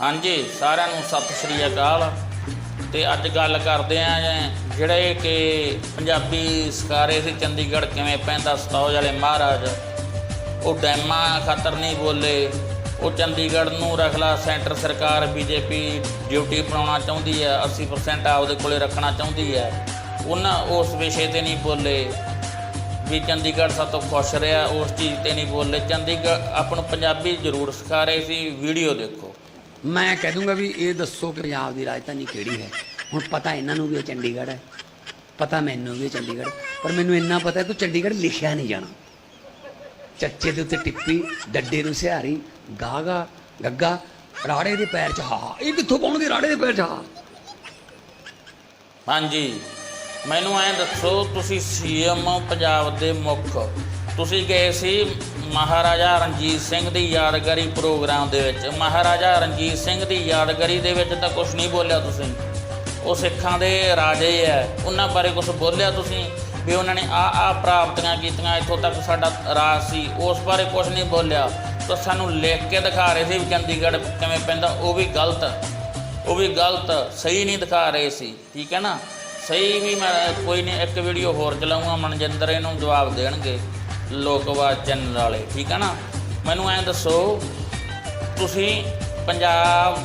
ਹਾਂਜੀ, ਸਾਰਿਆਂ ਨੂੰ ਸਤਿ ਸ੍ਰੀ ਅਕਾਲ। ਤੇ ਅੱਜ ਗੱਲ ਕਰਦੇ ਆ ਜਿਹੜੇ ਕਿ ਪੰਜਾਬੀ ਸਿਕਾਰੇ ਸੀ, ਚੰਡੀਗੜ੍ਹ ਕਿਵੇਂ ਪੈਂਦਾ, ਸਤੌਜ ਵਾਲੇ ਮਹਾਰਾਜ। ਉਹ ਡੈਮਾਂ ਖਾਤਰ ਨਹੀਂ ਬੋਲੇ। ਉਹ ਚੰਡੀਗੜ੍ਹ ਨੂੰ ਰਖਲਾ ਸੈਂਟਰ ਸਰਕਾਰ ਬੀਜੇਪੀ ਡਿਊਟੀ ਬਣਾਉਣਾ ਚਾਹੁੰਦੀ ਹੈ 80% ਆਪਦੇ ਕੋਲੇ ਰੱਖਣਾ ਚਾਹੁੰਦੀ ਹੈ। ਉਹਨਾਂ ਉਸ ਵਿਸ਼ੇ ਤੇ ਨਹੀਂ ਬੋਲੇ। ਵੀ ਚੰਡੀਗੜ੍ਹ ਸਭ ਤੋਂ ਖੁਸ਼ ਰਿਹਾ, ਉਸ ਚੀਜ਼ ਤੇ ਨਹੀਂ ਬੋਲੇ। ਚੰਡੀਗੜ੍ਹ, ਆਪਾਂ ਨੂੰ ਪੰਜਾਬੀ ਜ਼ਰੂਰ ਸਿਖਾ ਰਹੇ ਸੀ, ਵੀਡੀਓ ਦੇਖੋ। ਮੈਂ ਕਹਿ ਦੂੰਗਾ ਵੀ ਇਹ ਦੱਸੋ ਕਿ ਪੰਜਾਬ ਦੀ ਰਾਜਧਾਨੀ ਕਿਹੜੀ ਹੈ? ਹੁਣ ਪਤਾ ਇਹਨਾਂ ਨੂੰ ਵੀ ਇਹ ਚੰਡੀਗੜ੍ਹ ਹੈ। ਪਤਾ ਮੈਨੂੰ ਵੀ ਇਹ ਚੰਡੀਗੜ੍ਹ, ਪਰ ਮੈਨੂੰ ਇੰਨਾ ਪਤਾ ਤੂੰ ਚੰਡੀਗੜ੍ਹ ਲਿਖਿਆ ਨਹੀਂ ਜਾਣਾ। ਚੱਚੇ ਦੇ ਉੱਤੇ ਟਿੱਪੀ, ਡੱਡੇ ਨੂੰ ਸਿਹਾਰੀ, ਗਾਗਾ, ਗੱਗਾ, ਰਾੜੇ ਦੇ ਪੈਰ 'ਚ ਹਾ ਇਹ ਕਿੱਥੋਂ ਪਾਉਣਗੇ ਰਾੜੇ ਦੇ ਪੈਰ 'ਚ ਹਾ ਹਾਂਜੀ, ਮੈਨੂੰ ਐਂ ਦੱਸੋ, ਤੁਸੀਂ ਸੀਐਮ ਪੰਜਾਬ ਦੇ ਮੁੱਖ। ਤੁਸੀਂ ਗਏ ਸੀ ਮਹਾਰਾਜਾ ਰਣਜੀਤ ਸਿੰਘ ਦੀ ਯਾਦਗਾਰੀ ਪ੍ਰੋਗਰਾਮ ਦੇ ਵਿੱਚ। ਮਹਾਰਾਜਾ ਰਣਜੀਤ ਸਿੰਘ ਦੀ ਯਾਦਗਾਰੀ ਦੇ ਵਿੱਚ ਤਾਂ ਕੁਝ ਨਹੀਂ ਬੋਲਿਆ ਤੁਸੀਂ। ਉਹ ਸਿੱਖਾਂ ਦੇ ਰਾਜੇ ਐ। ਉਹਨਾਂ ਬਾਰੇ ਕੁਝ ਬੋਲਿਆ ਤੁਸੀਂ? ਵੀ ਉਹਨਾਂ ਨੇ ਆ ਆ ਪ੍ਰਾਪਤੀਆਂ ਕੀਤੀਆਂ, ਇੱਥੋਂ ਤੱਕ ਸਾਡਾ ਰਾਜ ਸੀ। ਉਸ ਬਾਰੇ ਕੁਝ ਨਹੀਂ ਬੋਲਿਆ। ਤਾਂ ਸਾਨੂੰ ਲਿਖ ਕੇ ਦਿਖਾ ਰਹੇ ਸੀ ਵੀ ਚੰਡੀਗੜ੍ਹ ਕਿਵੇਂ ਪੈਂਦਾ। ਉਹ ਵੀ ਗਲਤ। ਉਹ ਵੀ ਗਲਤ। ਸਹੀ ਨਹੀਂ ਦਿਖਾ ਰਹੇ ਸੀ। ਠੀਕ ਹੈ ਨਾ? ਸਹੀ ਵੀ ਮੈਂ ਕੋਈ ਨਹੀਂ, ਇੱਕ ਵੀਡੀਓ ਹੋਰ ਚਲਾਉਂਗਾ ਮਨਜਿੰਦਰ ਇਹਨੂੰ ਜਵਾਬ ਦੇਣਗੇ। ਲੋਕਵਾਦ ਚੈਨਲ ਵਾਲੇ, ਠੀਕ ਹੈ ਨਾ? ਮੈਨੂੰ ਐਂ ਦੱਸੋ, ਤੁਸੀਂ ਪੰਜਾਬ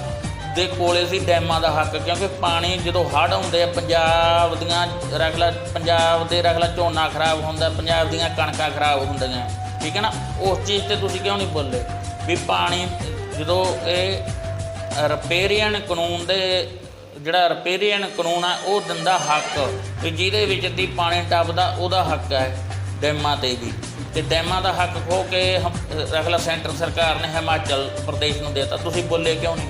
ਦੇ ਕੋਲੇ ਸੀ ਡੈਮਾਂ ਦਾ ਹੱਕ, ਕਿਉਂਕਿ ਪਾਣੀ ਜਦੋਂ ਹੜ੍ਹ ਆਉਂਦੇ ਆ, ਪੰਜਾਬ ਦੀਆਂ ਰਗਲਾ, ਪੰਜਾਬ ਦੇ ਰਗਲਾ ਝੋਨਾ ਖਰਾਬ ਹੁੰਦਾ, ਪੰਜਾਬ ਦੀਆਂ ਕਣਕਾਂ ਖਰਾਬ ਹੁੰਦੀਆਂ, ਠੀਕ ਹੈ ਨਾ? ਉਸ ਚੀਜ਼ ਤੇ ਤੁਸੀਂ ਕਿਉਂ ਨਹੀਂ ਬੋਲੇ? ਵੀ ਪਾਣੀ ਜਦੋਂ ਇਹ ਰਿਪੇਰੀਅਨ ਕਾਨੂੰਨ ਦੇ, ਜਿਹੜਾ ਰਿਪੇਰੀਅਨ ਕਾਨੂੰਨ ਆ, ਉਹ ਦਿੰਦਾ ਹੱਕ, ਵੀ ਜਿਹਦੇ ਵਿੱਚ ਦੀ ਪਾਣੀ ਟੱਪਦਾ ਉਹਦਾ ਹੱਕ ਹੈ ਡੈਮਾਂ ਤੇ ਵੀ। ਤੇ ਡੈਮਾਂ ਦਾ ਹੱਕ ਖੋ ਕੇ ਹਮ- ਅਗਲਾ ਸੈਂਟਰ ਸਰਕਾਰ ਨੇ ਹਿਮਾਚਲ ਪ੍ਰਦੇਸ਼ ਨੂੰ ਦੇਤਾ। ਤੁਸੀਂ ਬੋਲੇ ਕਿਉਂ ਨਹੀਂ?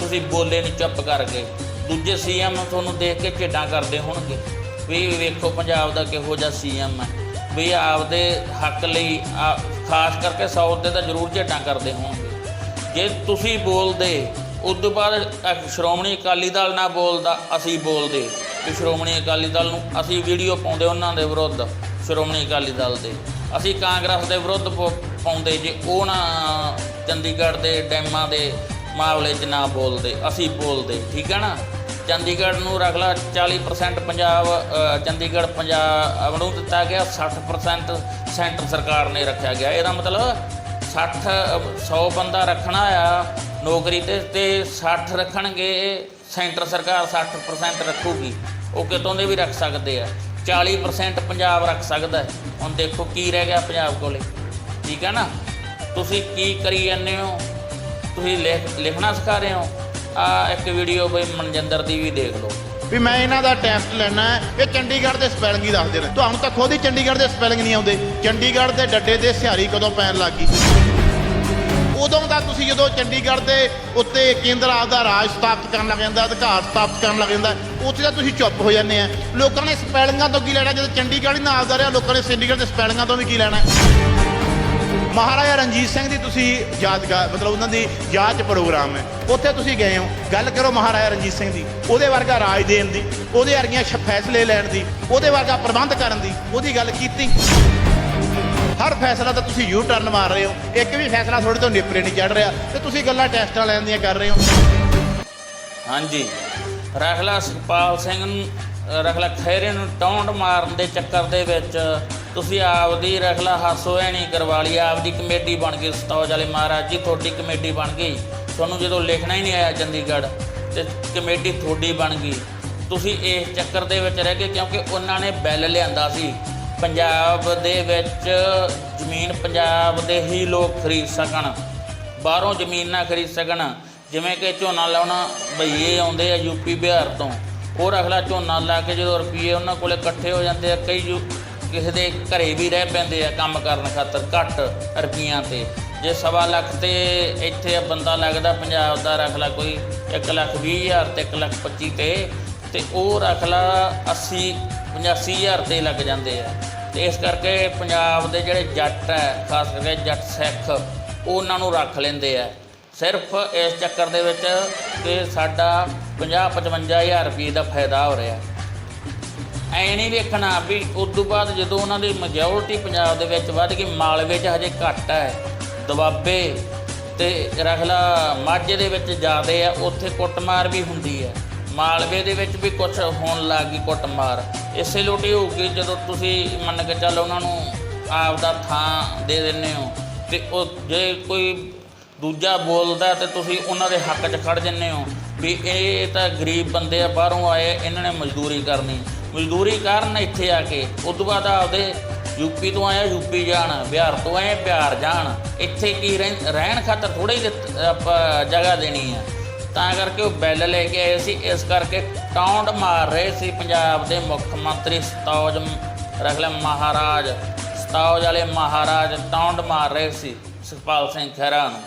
ਤੁਸੀਂ ਬੋਲੇ ਨਹੀਂ, ਚੁੱਪ ਕਰ ਗਏ ਦੂਜੇ ਸੀਐਮ ਤੁਹਾਨੂੰ ਦੇਖ ਕੇ ਝੇਡਾਂ ਕਰਦੇ ਹੋਣਗੇ। ਵੀ ਵੇਖੋ ਪੰਜਾਬ ਦਾ ਕਿਹੋ ਜਿਹਾ ਸੀਐਮ ਹੈ। ਵੀ ਆਪਦੇ ਹੱਕ ਲਈ ਆ- ਖਾਸ ਕਰਕੇ ਸਾਊਥ 'ਤੇ ਤਾਂ ਜ਼ਰੂਰ ਝੇਡਾਂ ਕਰਦੇ ਹੋਣਗੇ। ਜੇ ਤੁਸੀਂ ਬੋਲਦੇ, ਉਸ ਤੋਂ ਬਾਅਦ ਸ਼੍ਰੋਮਣੀ ਅਕਾਲੀ ਦਲ ਨਾ ਬੋਲਦਾ, ਅਸੀਂ ਬੋਲਦੇ। ਕਿ ਸ਼੍ਰੋਮਣੀ ਅਕਾਲੀ ਦਲ ਨੂੰ ਅਸੀਂ ਵੀਡੀਓ ਪਾਉਂਦੇ ਉਹਨਾਂ ਦੇ ਵਿਰੁੱਧ, ਸ਼੍ਰੋਮਣੀ ਅਕਾਲੀ ਦਲ ਦੇ। ਅਸੀਂ ਕਾਂਗਰਸ ਦੇ ਵਿਰੁੱਧ ਪਾ- ਪਾਉਂਦੇ ਜੇ, ਉਹ ਨਾ ਚੰਡੀਗੜ੍ਹ ਦੇ ਡੈਮਾਂ ਦੇ ਮਾਮਲੇ 'ਚ ਨਾ ਬੋਲਦੇ, ਅਸੀਂ ਬੋਲਦੇ, ਠੀਕ ਹੈ ਨਾ? ਚੰਡੀਗੜ੍ਹ ਨੂੰ ਰੱਖ ਲਾ 40% ਪੰਜਾਬ ਚੰਡੀਗੜ੍ਹ ਪੰਜਾਬ ਨੂੰ ਦਿੱਤਾ ਗਿਆ 60% ਸੈਂਟਰ ਸਰਕਾਰ ਨੇ ਰੱਖਿਆ ਗਿਆ। ਇਹਦਾ ਮਤਲਬ 60 100 ਬੰਦਾ ਰੱਖਣਾ ਆ ਨੌਕਰੀ ਤੇ ਤੇ 60 ਰੱਖਣਗੇ, ਸੈਂਟਰ ਸਰਕਾਰ 60% ਰੱਖੂਗੀ। ਉਹ ਕਿਤੋਂ ਦੇ ਵੀ ਰੱਖ ਸਕਦੇ ਆ। 40% ਪੰਜਾਬ ਰੱਖ ਸਕਦਾ ਹੈ। ਹੁਣ ਦੇਖੋ ਕੀ ਰਹਿ ਗਿਆ ਪੰਜਾਬ ਕੋਲੇ। ਠੀਕ ਹੈ ਨਾ? ਤੁਸੀਂ ਕੀ ਕਰੀ ਜਾਂਦੇ ਹੋ? ਤੁਸੀਂ ਲਿਖ, ਲਿਖਣਾ ਸਿਖਾ ਰਹੇ ਹੋ? ਆ ਇੱਕ ਵੀਡੀਓ ਬਈ ਮਨਜਿੰਦਰ ਦੀ ਵੀ ਦੇਖ ਲਓ। ਵੀ ਮੈਂ ਇਹਨਾਂ ਦਾ ਟੈਸਟ ਲੈਣਾ ਹੈ। ਇਹ ਚੰਡੀਗੜ੍ਹ ਦੇ ਸਪੈਲਿੰਗ ਹੀ ਦੱਸਦੇ ਨੇ। ਤੁਹਾਨੂੰ ਤਾਂ ਖੁਦ ਹੀ ਚੰਡੀਗੜ੍ਹ ਦੇ ਸਪੈਲਿੰਗ ਨਹੀਂ ਆਉਂਦੇ। ਚੰਡੀਗੜ੍ਹ ਦੇ ਡੱਡੇ ਦੇ ਸਿਹਾਰੀ ਕਦੋਂ ਪੈਣ ਲੱਗ ਗਈ ਤੁਸੀਂ ਜਦੋਂ ਚੰਡੀਗੜ੍ਹ ਦੇ ਉੱਤੇ ਕੇਂਦਰ ਆਪਦਾ ਰਾਜ ਸਥਾਪਿਤ ਕਰਨ ਲੱਗ ਜਾਂਦਾ, ਅਧਿਕਾਰ ਸਥਾਪਿਤ ਕਰਨ ਲੱਗ ਜਾਂਦਾ, ਉੱਥੇ ਤਾਂ ਤੁਸੀਂ ਚੁੱਪ ਹੋ ਜਾਂਦੇ ਆ। ਲੋਕਾਂ ਨੇ ਸਪੈਲਿੰਗਾਂ ਤੋਂ ਕੀ ਲੈਣਾ? ਜਦੋਂ ਚੰਡੀਗੜ੍ਹ ਹੀ ਨਾ ਆਪਦਾ ਰਿਹਾ, ਲੋਕਾਂ ਨੇ ਚੰਡੀਗੜ੍ਹ ਦੇ ਸਪੈਲਿੰਗਾਂ ਤੋਂ ਵੀ ਕੀ ਲੈਣਾ? ਮਹਾਰਾਜਾ ਰਣਜੀਤ ਸਿੰਘ ਦੀ ਤੁਸੀਂ ਯਾਦਗਾਰ, ਮਤਲਬ ਉਹਨਾਂ ਦੀ ਯਾਦ 'ਚ ਪ੍ਰੋਗਰਾਮ ਹੈ। ਉੱਥੇ ਤੁਸੀਂ ਗਏ ਹੋ। ਗੱਲ ਕਰੋ ਮਹਾਰਾਜਾ ਰਣਜੀਤ ਸਿੰਘ ਦੀ। ਉਹਦੇ ਵਰਗਾ ਰਾਜ ਦੇਣ ਦੀ, ਉਹਦੇ ਵਰਗੀਆਂ ਫੈਸਲੇ ਲੈਣ ਦੀ, ਉਹਦੇ ਵਰਗਾ ਪ੍ਰਬੰਧ ਕਰਨ ਦੀ, ਉਹਦੀ ਗੱਲ ਕੀਤੀ। ਹਰ ਫੈਸਲਾ ਤਾਂ ਤੁਸੀਂ ਯੂ ਟਰਨ ਮਾਰ ਰਹੇ ਹੋ। ਇੱਕ ਵੀ ਫੈਸਲਾ ਤੁਹਾਡੇ ਤੋਂ ਨਿਪਰੇ ਨਹੀਂ ਚੜ ਰਿਹਾ ਤੇ ਤੁਸੀਂ ਗੱਲਾਂ ਟੈਸਟਾਂ ਲੈਣ ਦੀਆਂ ਕਰ ਰਹੇ ਹੋ। ਹਾਂਜੀ। ਰਖਲਾ ਸੁਖਪਾਲ ਸਿੰਘ ਨੂੰ, ਰਖਲਾ ਖੈਰੇ ਨੂੰ ਟੌਂਡ ਮਾਰਨ ਦੇ ਚੱਕਰ ਦੇ ਵਿੱਚ ਤੁਸੀਂ ਆਪਦੀ ਰਖਲਾ ਹਾਸੋ ਐਣੀ ਕਰਵਾ ਲਈ ਆਪਦੀ ਕਮੇਟੀ ਬਣ ਗਈ, ਸਤੌਜ ਵਾਲੇ ਮਹਾਰਾਜ ਜੀ, ਤੁਹਾਡੀ ਕਮੇਟੀ ਬਣ ਗਈ। ਤੁਹਾਨੂੰ ਜਦੋਂ ਲਿਖਣਾ ਹੀ ਨਹੀਂ ਆਇਆ ਚੰਡੀਗੜ੍ਹ ਤੇ ਕਮੇਟੀ ਤੁਹਾਡੀ ਬਣ ਗਈ। ਤੁਸੀਂ ਇਸ ਚੱਕਰ ਦੇ ਵਿੱਚ ਰਹਿ ਗਏ ਕਿਉਂਕਿ ਉਹਨਾਂ ਨੇ ਬੈਲ ਲਿਆਂਦਾ ਸੀ। ਪੰਜਾਬ ਦੇ ਵਿੱਚ ਜ਼ਮੀਨ ਪੰਜਾਬ ਦੇ ਹੀ ਲੋਕ ਖਰੀਦ ਸਕਣ, ਬਾਹਰੋਂ ਜ਼ਮੀਨ ਨਾ ਖਰੀਦ ਸਕਣ। ਜਿਵੇਂ ਕਿ ਝੋਨਾ ਲਾਉਣਾ ਬਈਏ ਆਉਂਦੇ ਆ ਯੂਪੀ ਬਿਹਾਰ ਤੋਂ। ਉਹ ਰਖਲਾ ਝੋਨਾ ਲਾ ਕੇ ਜਦੋਂ ਰੁਪਈਏ ਉਹਨਾਂ ਕੋਲੇ ਇਕੱਠੇ ਹੋ ਜਾਂਦੇ ਆ, ਕਈ ਯੂ- ਕਿਸੇ ਦੇ ਘਰੇ ਵੀ ਰਹਿ ਪੈਂਦੇ ਆ ਕੰਮ ਕਰਨ ਖਾਤਰ ਘੱਟ ਰੁਪਈਆਂ ਤੇ। ਜੇ ਸਵਾ ਲੱਖ ਤੇ ਇੱਥੇ ਬੰਦਾ ਲੱਗਦਾ ਪੰਜਾਬ ਦਾ ਰਖਲਾ ਕੋਈ 1 ਲੱਖ 20 ਹਜ਼ਾਰ ਤੇ 1 ਲੱਖ 25 ਤੇ ਤੇ ਉਹ ਰਖਲਾ 80 85 ਹਜ਼ਾਰ ਤੇ ਲੱਗ ਜਾਂਦੇ ਆ। ਤੇ ਇਸ ਕਰਕੇ ਪੰਜਾਬ ਦੇ ਜਿਹੜੇ ਜੱਟ ਹੈ, ਖਾਸ ਕਰਕੇ ਜੱਟ ਸਿੱਖ ਉਹ ਉਹਨਾਂ ਨੂੰ ਰੱਖ ਲੈਂਦੇ ਆ। ਸਿਰਫ ਇਸ ਚੱਕਰ ਦੇ ਵਿੱਚ ਕਿ ਸਾਡਾ 50 55000 ਰੁਪਏ ਦਾ ਫਾਇਦਾ ਹੋ ਰਿਹਾ। ਐ ਨਹੀਂ ਵੇਖਣਾ ਵੀ ਉਸ ਤੋਂ ਬਾਅਦ ਜਦੋਂ ਉਹਨਾਂ ਦੀ ਮੈਜੋਰਟੀ ਪੰਜਾਬ ਦੇ ਵਿੱਚ ਵੱਧ ਗਈ ਮਾਲਵੇ 'ਚ ਹਜੇ ਘੱਟ ਹੈ। ਦਬਾਬੇ ਤੇ ਰਖਲਾ ਮਾਝੇ ਦੇ ਵਿੱਚ ਜ਼ਿਆਦੇ ਆ, ਉੱਥੇ ਕੁੱਟਮਾਰ ਵੀ ਹੁੰਦੀ ਹੈ। ਮਾਲਵੇ ਦੇ ਵਿੱਚ ਵੀ ਕੁਝ ਹੋਣ ਲੱਗ ਗਈ ਕੁੱਟਮਾਰ। ਇਸੇ ਲੋਟੀ ਹੋਊਗੀ ਜਦੋਂ ਤੁਸੀਂ ਮੰਨ ਕੇ ਚੱਲ ਉਹਨਾਂ ਨੂੰ ਆਪ ਦਾ ਥਾਂ ਦੇ ਦਿੰਦੇ ਹੋ। ਤੇ ਉਹ ਜੇ ਕੋਈ ਦੂਜਾ ਬੋਲਦਾ ਤੇ ਤੁਸੀਂ ਉਹਨਾਂ ਦੇ ਹੱਕ 'ਚ ਖੜ ਜੰਨੇ ਹੋ ਵੀ ਇਹ ਤਾਂ ਗਰੀਬ ਬੰਦੇ ਆ, ਬਾਹਰੋਂ ਆਏ, ਇਹਨਾਂ ਨੇ ਮਜ਼ਦੂਰੀ ਕਰਨੀ। ਮਜ਼ਦੂਰੀ ਕਰਨ ਇੱਥੇ ਆ ਕੇ, ਉਸ ਤੋਂ ਬਾਅਦ ਆਪਦੇ ਯੂਪੀ ਤੋਂ ਆਇਆ ਯੂਪੀ ਜਾਣ, ਬਿਹਾਰ ਤੋਂ ਆਏ, ਬਿਹਾਰ ਜਾਣ। ਇੱਥੇ ਕੀ ਰਹਿਣ ਰਹਿਣ ਖਾਤਰ ਥੋੜੀ ਆਪਾਂ ਜਗ੍ਹਾ ਦੇਣੀ ਆ। ਤਾਂ ਕਰਕੇ ਉਹ ਬੈਲ ਲੈ ਕੇ ਆਏ ਸੀ। ਇਸ ਕਰਕੇ ਟੌਂਡ ਮਾਰ ਰਹੇ ਸੀ ਪੰਜਾਬ ਦੇ ਮੁੱਖ ਮੰਤਰੀ ਸਤੌਜ ਰਖਲੇ ਮਹਾਰਾਜ। ਸਤੌਜ ਵਾਲੇ ਮਹਾਰਾਜ ਟੌਂਡ ਮਾਰ ਰਹੇ ਸੀ ਸੁਖਪਾਲ ਸਿੰਘ ਖਹਿਰਾ ਨੂੰ।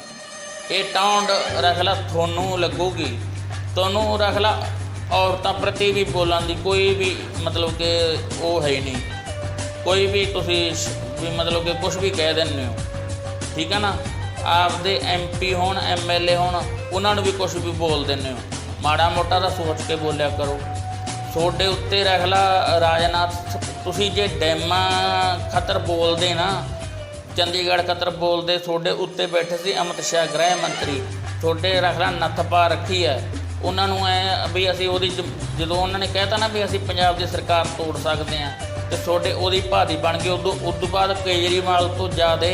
ਇਹ ਟੌਂਡ ਰਖਲਾ ਤੁਹਾਨੂੰ ਲੱਗੂਗੀ। ਤੁਹਾਨੂੰ ਰਖਲਾ ਔਰਤਾਂ ਪ੍ਰਤੀ ਵੀ ਬੋਲਣ ਦੀ ਕੋਈ ਵੀ ਮਤਲਬ ਕਿ ਉਹ ਹੈ ਹੀ ਨਹੀਂ। ਕੋਈ ਵੀ ਤੁਸੀਂ ਵੀ ਮਤਲਬ ਕਿ ਕੁਝ ਵੀ ਕਹਿ ਦਿੰਦੇ ਹੋ। ਠੀਕ ਹੈ ਨਾ? ਆਪਦੇ ਐਮਪੀ ਹੋਣ ਐਮਐਲਏ ਹੋਣ, ਉਹਨਾਂ ਨੂੰ ਵੀ ਕੁਝ ਵੀ ਬੋਲ ਦਿੰਦੇ ਹੋ। ਮਾੜਾ ਮੋਟਾ ਤਾਂ ਸੋਚ ਕੇ ਬੋਲਿਆ ਕਰੋ। ਤੁਹਾਡੇ ਉੱਤੇ ਰਖਲਾ ਰਾਜਨਾਥ, ਤੁਸੀਂ ਜੇ ਡੈਮਾਂ ਖਤਰ ਬੋਲਦੇ ਨਾ, ਚੰਡੀਗੜ੍ਹ ਖਤਰ ਬੋਲਦੇ, ਤੁਹਾਡੇ ਉੱਤੇ ਬੈਠੇ ਸੀ ਅਮਿਤ ਸ਼ਾਹ, ਗ੍ਰਹਿ ਮੰਤਰੀ। ਤੁਹਾਡੇ ਰਖਲਾ ਨੱਥ ਪਾ ਰੱਖੀ ਹੈ। ਉਹਨਾਂ ਨੂੰ ਐ ਵੀ ਅਸੀਂ ਉਹਦੀ ਜ- ਜਦੋਂ ਉਹਨਾਂ ਨੇ ਕਹਿਤਾ ਨਾ ਵੀ ਅਸੀਂ ਪੰਜਾਬ ਦੀ ਸਰਕਾਰ ਤੋੜ ਸਕਦੇ ਹਾਂ, ਤੇ ਤੁਹਾਡੇ ਉਹਦੀ ਭਾਦੀ ਬਣ ਗਈ, ਉਦੋਂ ਉਸ ਤੋਂ ਬਾਅਦ ਕੇਜਰੀਵਾਲ ਤੋਂ ਜ਼ਿਆਦਾ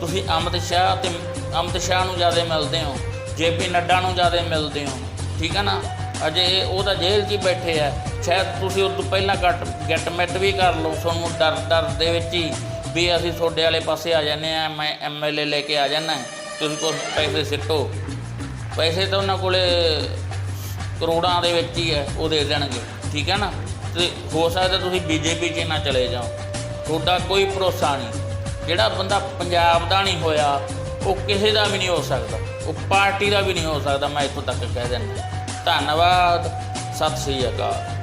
ਤੁਸੀਂ ਅਮਿਤ ਸ਼ਾਹ ਤੇ ਅਮਿਤ ਸ਼ਾਹ ਨੂੰ ਜ਼ਿਆਦਾ ਮਿਲਦੇ ਹੋ, ਜੇਪੀ ਨੱਡਾ ਨੂੰ ਜ਼ਿਆਦਾ ਮਿਲਦੇ ਹੋ, ਠੀਕ ਹੈ ਨਾ? ਅਜੇ ਉਹ ਤਾਂ ਜੇਲ੍ਹ 'ਚ ਹੀ ਬੈਠੇ ਆ। ਸ਼ਾਇਦ ਤੁਸੀਂ ਉਸ ਤੋਂ ਪਹਿਲਾਂ ਗੱਟ ਗੈਟ ਮੈਟ ਵੀ ਕਰ ਲਓ, ਤੁਹਾਨੂੰ ਡਰ ਡਰ ਦੇ ਵਿੱਚ ਹੀ ਵੀ ਅਸੀਂ ਤੁਹਾਡੇ ਵਾਲੇ ਪਾਸੇ ਆ ਜਾਂਦੇ ਆ ਮੈਂ ਐਮਐਲਏ ਲੈ ਕੇ ਆ ਜਾਣਾ ਤੁਸੀਂ ਕੋਲ ਪੈਸੇ ਸਿੱਟੋ। ਪੈਸੇ ਤਾਂ ਉਹਨਾਂ ਕੋਲੇ ਕਰੋੜਾਂ ਦੇ ਵਿੱਚ ਹੀ ਹੈ ਉਹ ਦੇ ਦੇਣਗੇ, ਠੀਕ ਹੈ ਨਾ? ਤੇ ਹੋ ਸਕਦਾ ਤੁਸੀਂ ਬੀਜੇਪੀ 'ਚ ਨਾ ਚਲੇ ਜਾਓ। ਤੁਹਾਡਾ ਕੋਈ ਭਰੋਸਾ ਨਹੀਂ। ਜਿਹੜਾ ਬੰਦਾ ਪੰਜਾਬ ਦਾ ਨਹੀਂ ਹੋਇਆ, ਉਹ ਕਿਸੇ ਦਾ ਵੀ ਨਹੀਂ ਹੋ ਸਕਦਾ। ਉਹ ਪਾਰਟੀ ਦਾ ਵੀ ਨਹੀਂ ਹੋ ਸਕਦਾ, ਮੈਂ ਇੱਥੋਂ ਤੱਕ ਕਹਿ ਦਿੰਦਾ। ਧੰਨਵਾਦ, ਸਤਿ ਸ੍ਰੀ ਅਕਾਲ।